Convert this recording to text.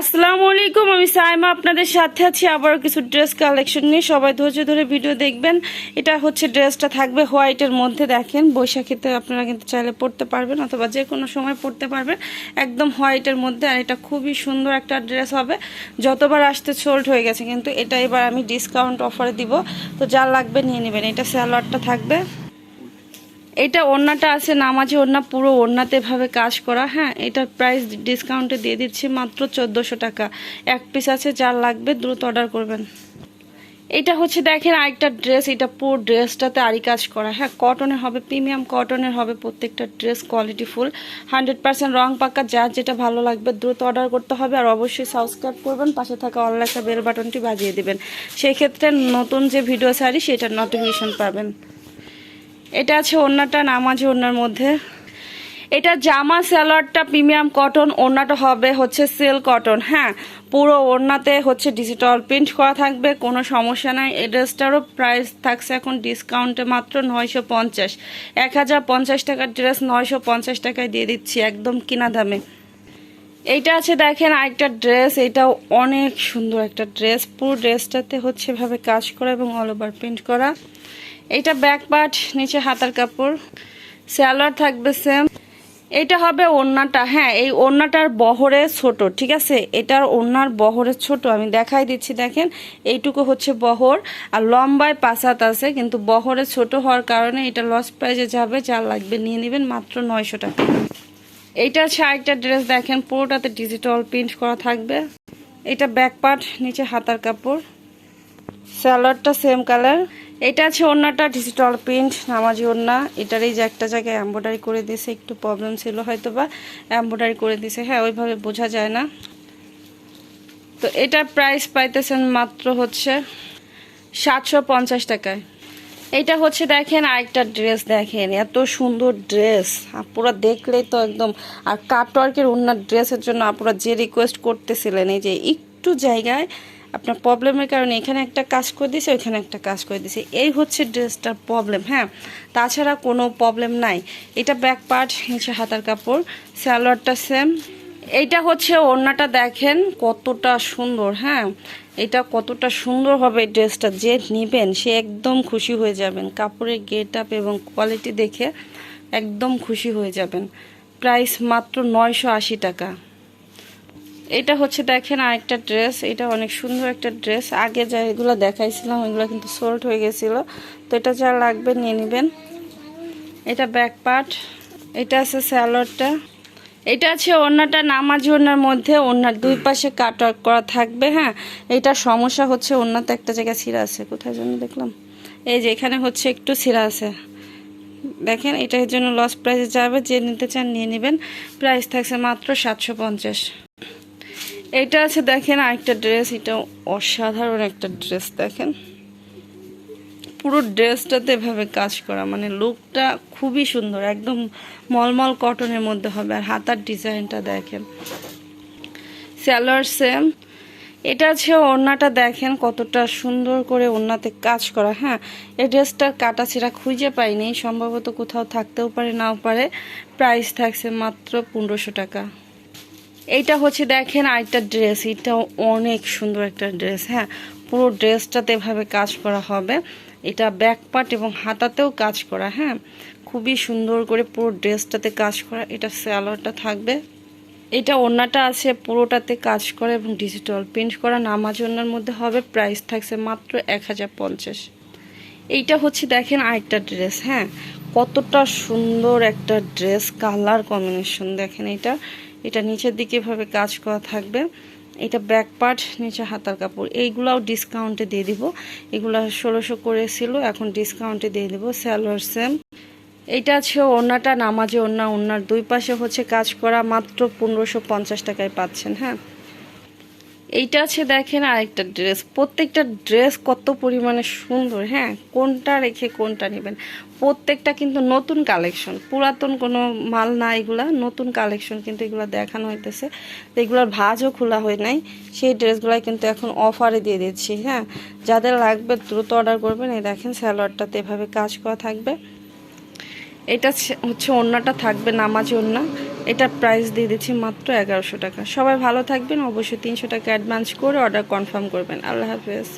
আসসালামু আলাইকুম, আমি সাইমা আপনাদের সাথে আছি। আবারও কিছু ড্রেস কালেকশন নিয়ে সবাই ধৈর্য ধরে ভিডিও দেখবেন। এটা হচ্ছে ড্রেসটা থাকবে হোয়াইটের মধ্যে, দেখেন। বৈশাখীতে আপনারা কিন্তু চাইলে পড়তে পারবেন অথবা যে কোনো সময় পড়তে পারবেন। একদম হোয়াইটের মধ্যে, আর এটা খুবই সুন্দর একটা ড্রেস হবে। যতবার আসতে সোল্ড হয়ে গেছে, কিন্তু এটা এবার আমি ডিসকাউন্ট অফারে দিব। তো যা লাগবে নিয়ে নেবেন। এটা স্যালোয়ারটা থাকবে। এটা ওড়নাটা আছে, নামাজি ওড়না, পুরো ওড়নাতে ভাবে কাজ করা। হ্যাঁ এটার প্রাইস ডিসকাউন্টে দিয়ে দিচ্ছি মাত্র চোদ্দোশো টাকা। এক পিস আছে যার লাগবে দ্রুত অর্ডার করবেন। এটা হচ্ছে দেখেন আরেকটা ড্রেস এটা পুরো ড্রেসটাতে আরি কাজ করা। হ্যাঁ কটনের হবে প্রিমিয়াম কটনের হবে প্রত্যেকটা dress quality full hundred percent রং পাক্কা যার যেটা ভালো লাগবে দ্রুত অর্ডার করতে হবে। আর অবশ্যই সাবস্ক্রাইব করবেন, পাশে থাকা অনলাইন বেল বাটনটি বাজিয়ে দেবেন। সেই ক্ষেত্রে নতুন যে ভিডিও ছাড়ি সেটার নোটিফিকেশন পাবেন। এটা আছে ওড়নাটা নামাজি ওড়নার মধ্যে। এটা জামা স্যালোয়ারটা প্রিমিয়াম কটন, ওড়নাটা হবে হচ্ছে সেল কটন হ্যাঁ। পুরো ওড়নাতে হচ্ছে ডিজিটাল প্রিন্ট করা থাকবে, কোনো সমস্যা নাই। এই ড্রেসটারও প্রাইস থাকছে এখন ডিসকাউন্টে মাত্র নয়শো পঞ্চাশ। এক হাজার পঞ্চাশ টাকার ড্রেস নয়শো পঞ্চাশ টাকায় দিয়ে দিচ্ছি, একদম কিনা দামে। এইটা আছে দেখেন আরেকটা ড্রেস এটাও অনেক সুন্দর একটা ড্রেস পুরো ড্রেসটাতে হচ্ছে এভাবে কাজ করা এবং অল ওভার প্রিন্ট করা। এটা ব্যাক পার্ট নিচে হাতার কাপড়। স্যালোয়ার থাকবে সেম এটা হবে ওড়নাটা হ্যাঁ এই ওড়নাটার বহরে ছোট, ঠিক আছে? এটার ওড়নার বহরে ছোট, আমি দেখাই দিচ্ছি, দেখেন। এইটুকু হচ্ছে বহর, আর লম্বায় পাসাত আছে, কিন্তু বহরে ছোট হওয়ার কারণে এটা লস প্রাইজে যাবে, যা লাগবে নিয়ে নেবেন মাত্র নয়শো টাকা। এইটা আরেকটা ড্রেস দেখেন, পুরোটাতে ডিজিটাল প্রিন্ট করা থাকবে। এটা ব্যাক পার্ট নিচে হাতার কাপড়। স্যালাডটা সেম কালার এটা আছে ওড়নাটা ডিজিটাল প্রিন্ট নামাজি ওড়না। এটার এই যে একটা জায়গায় এম্ব্রয়ডারি করে দিয়েছে, একটু প্রবলেম ছিল হয়তো বা এম্ব্রয়ডারি করে দিয়েছে। হ্যাঁ ওইভাবে বোঝা যায় না। তো এটার প্রাইস পাইতেছেন মাত্র হচ্ছে সাতশো পঞ্চাশ টাকায়। এটা হচ্ছে দেখেন আরেকটা ড্রেস দেখেন এত সুন্দর ড্রেস আপুরা দেখলেই তো একদম, আর কাটওয়ার্কের ওনার ড্রেসের জন্য আপুরা যে রিকোয়েস্ট করতেছিলেন, এই যে একটু জায়গায় আপনার প্রবলেমের কারণে এখানে একটা কাজ করে দিয়েছে, ওইখানে একটা কাজ করে দিয়েছে। এই হচ্ছে ড্রেসটার প্রবলেম হ্যাঁ? তাছাড়া কোনো প্রবলেম নাই। এটা ব্যাক পার্ট নিচে হাতার কাপড় স্যালোয়ারটা সেম এইটা হচ্ছে ওড়নাটা দেখেন কতটা সুন্দর হ্যাঁ? এটা কতটা সুন্দর হবে ড্রেসটা যে নেবেন, সে একদম খুশি হয়ে যাবেন। কাপড়ের গেট আপ এবং কোয়ালিটি দেখে একদম খুশি হয়ে যাবেন। প্রাইস মাত্র নয়শো আশি টাকা। এটা হচ্ছে দেখেন আরেকটা ড্রেস, এটা অনেক সুন্দর একটা ড্রেস। আগে যা এগুলো দেখাইছিলাম, ওইগুলো কিন্তু সোল্ড হয়ে গেছিল। তো এটা যা লাগবে নিয়ে নেবেন। এটা ব্যাক পার্ট এটা আছে স্যালোয়ারটা এটা আছে ওড়নাটা, নামাজি ওড়নার মধ্যে, ওড়নার দুই পাশে কাট করা থাকবে হ্যাঁ? এটা সমস্যা হচ্ছে, ওড়নাতে একটা জায়গায় ছিঁড়া আছে, কোথায় যেন দেখলাম। এই যে এখানে হচ্ছে একটু ছিঁড়া আছে। দেখেন এটার জন্য লস প্রাইসে যাবে, যে নিতে চান নিয়ে নেবেন। প্রাইস থাকছে মাত্র সাতশো পঞ্চাশ। এটা আছে দেখেন আরেকটা ড্রেস এটা অসাধারণ একটা ড্রেস দেখেন। পুরো ড্রেসটাতে এভাবে কাজ করা মানে লুকটা খুবই সুন্দর, একদম মলমল কটনের মধ্যে হবে, আর হাতার ডিজাইনটা দেখেন। স্যালোয়ার সেম এটা আছে ওড়নাটা দেখেন কতটা সুন্দর করে ওড়নাতে কাজ করা হ্যাঁ। এই ড্রেসটার কাটা ছিঁড়া খুঁজে পাইনি, সম্ভবত কোথাও থাকতেও পারে, নাও পারে। প্রাইস থাকছে মাত্র পনেরোশো টাকা। এইটা হচ্ছে দেখেন আরেকটা ড্রেস। এটাও অনেক সুন্দর একটা ড্রেস হ্যাঁ? পুরো ড্রেসটাতে এভাবে কাজ করা হবে। এটা ব্যাক পার্ট এবং হাতাতেও কাজ করা হ্যাঁ? খুবই সুন্দর করে পুরো ড্রেসটাতে কাজ করা। এটা স্যালোয়ারটা থাকবে। এটা ওড়নাটা আছে, পুরোটাতে কাজ করা এবং ডিজিটাল প্রিন্ট করা। নামাজ ওড়নার মধ্যে হবে প্রাইস থাকছে মাত্র এক হাজার পঞ্চাশ। এইটা হচ্ছে দেখেন আরেকটা ড্রেস হ্যাঁ? কতটা সুন্দর একটা ড্রেস কালার কম্বিনেশন দেখেন এটা এটা নিচের দিকে এভাবে কাজ করা থাকবে। এটা ব্যাক পার্ট নিচে হাতার কাপড়। এইগুলাও ডিসকাউন্টে দিয়ে দিব। এগুলো ষোলোশো করেছিল এখন ডিসকাউন্টে দিয়ে দিব। স্যালোয়ার সেম এটা আছে ওনাটা নামাজে ওনা ওনার দুই পাশে হচ্ছে কাজ করা। মাত্র পনেরোশো পঞ্চাশ টাকায় পাচ্ছেন হ্যাঁ? এইটা আছে দেখেন আরেকটা ড্রেস প্রত্যেকটা ড্রেস কত পরিমাণে সুন্দর হ্যাঁ? কোনটা রেখে কোনটা নেবেন? প্রত্যেকটা কিন্তু নতুন কালেকশন পুরাতন কোনো মাল না, এগুলা নতুন কালেকশন কিন্তু এগুলো দেখানো হইতেছে। এগুলোর ভাজও খোলা হয় নাই। সেই ড্রেসগুলাই কিন্তু এখন অফারে দিয়ে দিচ্ছি হ্যাঁ? যাদের লাগবে দ্রুত অর্ডার করবেন। এই দেখেন স্যালোয়ারটাতে এভাবে কাজ করা থাকবে। এটা হচ্ছে ওড়নাটা থাকবে নামাজ ওড়না এটা প্রাইস দিয়ে দিচ্ছি মাত্র এগারোশো টাকা। সবাই ভালো থাকবেন, অবশ্যই তিনশো টাকা অ্যাডভান্স করে অর্ডার কনফার্ম করবেন। আল্লাহ হাফেজ।